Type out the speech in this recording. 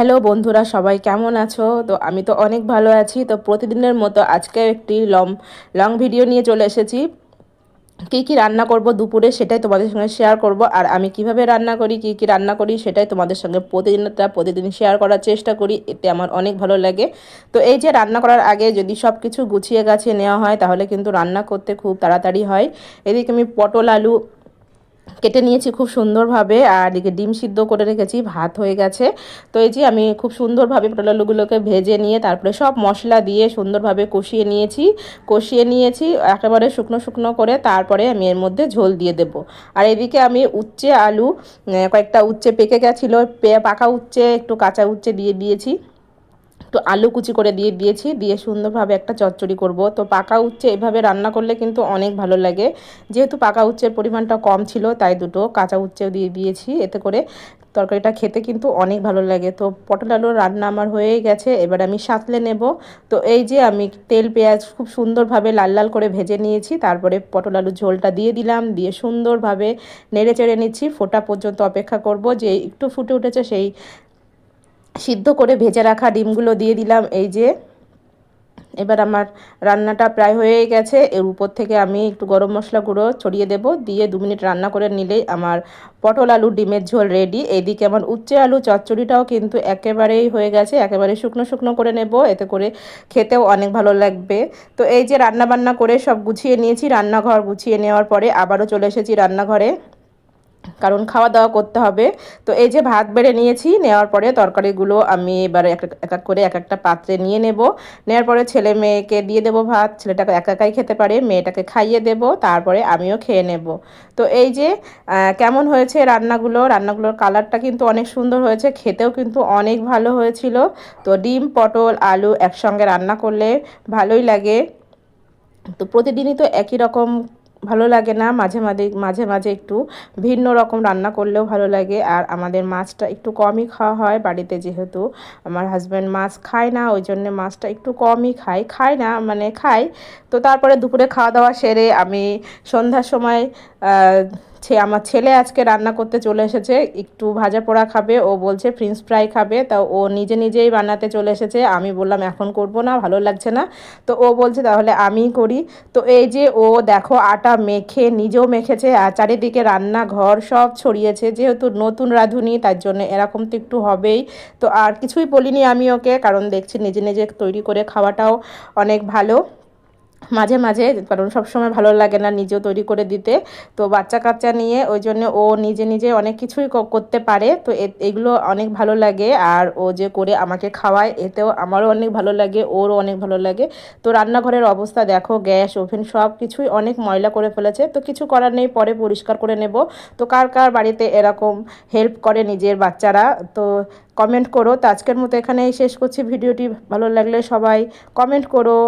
Hello বন্ধুরা, সবাই কেমন আছো? তো আমি তো অনেক ভালো আছি। তো প্রতিদিনের মতো আজকে একটি লং লং ভিডিও নিয়ে চলে এসেছি। কী কী রান্না করব দুপুরে সেটাই তোমাদের সঙ্গে শেয়ার করব। আর আমি কীভাবে রান্না করি, কী কী রান্না করি সেটাই তোমাদের সঙ্গে প্রতিদিনটা প্রতিদিন শেয়ার করার চেষ্টা করি। এতে আমার অনেক ভালো লাগে। তো এই যে রান্না করার আগে যদি সব কিছু গুছিয়ে গাছিয়ে নেওয়া হয়, তাহলে কিন্তু রান্না করতে খুব তাড়াতাড়ি হয়। এদিকে আমি পটল, আলু কেটে নিয়েছি খুব সুন্দরভাবে, আর এদিকে ডিম সিদ্ধ করে রেখেছি, ভাত হয়ে গেছে। তো এই যে আমি খুব সুন্দরভাবে পটল আলুগুলোকে ভেজে নিয়ে তারপরে সব মশলা দিয়ে সুন্দরভাবে কষিয়ে নিয়েছি। কষিয়ে নিয়েছি একেবারে শুকনো শুকনো করে, তারপরে আমি এর মধ্যে ঝোল দিয়ে দেব। আর এদিকে আমি উচ্ছে আলু কয়েকটা উচ্ছে পেকে গেছিল পাকা উচ্ছে, একটু কাঁচা উচ্ছে দিয়ে দিয়েছি। একটু আলু কুচি করে দিয়ে দিয়েছি, দিয়ে সুন্দরভাবে একটা চচ্চড়ি করব। তো পাকা উচ্ছে এভাবে রান্না করলে কিন্তু অনেক ভালো লাগে। যেহেতু পাকা উচ্ছের পরিমাণটা কম ছিল, তাই দুটো কাঁচা উচ্ছেও দিয়ে দিয়েছি। এতে করে তরকারিটা খেতে কিন্তু অনেক ভালো লাগে। তো পটল আলুর রান্না আমার হয়ে গেছে, এবার আমি সাঁতলে নেব। তো এই যে আমি তেল, পেঁয়াজ খুব সুন্দরভাবে লাল লাল করে ভেজে নিয়েছি, তারপরে পটল আলুর ঝোলটা দিয়ে দিলাম, দিয়ে সুন্দরভাবে নেড়ে চেড়ে নিচ্ছি। ফোটা পর্যন্ত অপেক্ষা করব, যে একটু ফুটে উঠেছে সেই সিদ্ধ করে ভেজে রাখা ডিমগুলো দিয়ে দিলাম। এই যে, এবার আমার রান্নাটা প্রায় হয়ে গেছে। এর উপর থেকে আমি একটু গরম মশলা গুঁড়ো ছড়িয়ে দেব। দিয়ে দু মিনিট রান্না করে নিলেই আমার পটল আলু ডিমের ঝোল রেডি এইদিকে আমার উচ্চে আলু চচ্চড়িটাও কিন্তু একেবারেই হয়ে গেছে। একেবারে শুকনো শুকনো করে নেব। এতে করে খেতেও অনেক ভালো লাগবে। তো এই যে রান্না বান্না করে সব গুছিয়ে নিয়েছি, রান্নাঘর গুছিয়ে নেওয়ার পরে আবারও চলে এসেছি রান্নাঘরে। কারণ খাওয়া দাওয়া করতে হবে। তো এই যে ভাত বেড়ে নিয়েছি, নেওয়ার পরে তরকারিগুলো আমি এবার এক এক করে এক একটা পাত্রে নিয়ে নেব। নেওয়ার পরে ছেলে মেয়েকে দিয়ে দেবো ভাত, ছেলেটাকে একা একাই খেতে পারে, মেয়েটাকে খাইয়ে দেব, তারপরে আমিও খেয়ে নেব। তো এই যে কেমন হয়েছে রান্নাগুলো? রান্নাগুলোর কালারটা কিন্তু অনেক সুন্দর হয়েছে, খেতেও কিন্তু অনেক ভালো হয়েছিল। তো ডিম, পটল, আলু একসঙ্গে রান্না করলে ভালোই লাগে। তো প্রতিদিনই তো একই রকম ভালো লাগে না। মাঝে মাঝে মাঝে মাঝে একটু ভিন্ন রকম রান্না করলেও ভালো লাগে। আর আমাদের মাছটা একটু কমই খাওয়া হয় বাড়িতে যেহেতু। আমার হাজব্যান্ড মাছ খায় না, ওই জন্যে মাছটা একটু কমই খায়। খায় না মানে খায়। তো তারপরে দুপুরে খাওয়া দাওয়া সেরে আমি সন্ধ্যার সময় আমার ছেলে আজকে রান্না করতে চলে এসেছে, একটু ভাজা পোড়া খাবে, ও বলছে ফ্রেঞ্চ ফ্রাই খাবে, তা ও নিজে নিজেই বানাতে চলে এসেছে, আমি বললাম এখন করব না, ভালো লাগছে না, তো ও বলছে তাহলে আমিই করি, তো এই যে ও দেখো আটা মেখে, নিজেও মেখেছে, আর চারিদিকে রান্না ঘর সব ছড়িয়েছে, যেহেতু নতুন রাঁধুনি, তার জন্য এরকম তো একটু হবেই, তো আর কিছুই বলিনি আমি ওকে, কারণ দেখছি নিজে নিজে তৈরি করে খাওয়াটাও অনেক ভালো। মাঝে মাঝে, কারণ সবসময় ভালো লাগে না নিজেও তৈরি করে দিতে। তো বাচ্চা কাচ্চা নিয়ে ওই জন্য ও নিজে নিজে অনেক কিছুই করতে পারে। তো এগুলো অনেক ভালো লাগে। আর ও যে করে আমাকে খাওয়ায়, এতেও আমারও অনেক ভালো লাগে, ওরও অনেক ভালো লাগে। তো রান্নাঘরের অবস্থা দেখো, গ্যাস, ওভেন সব কিছুই অনেক ময়লা করে ফেলেছে। তো কিছু করার নেই, পরে পরিষ্কার করে নেব। তো কার কার বাড়িতে এরকম হেল্প করে নিজের বাচ্চারা? তো কমেন্ট করো। তো আজকের মতো এখানেই শেষ করছি। ভিডিওটি ভালো লাগলে সবাই কমেন্ট করো।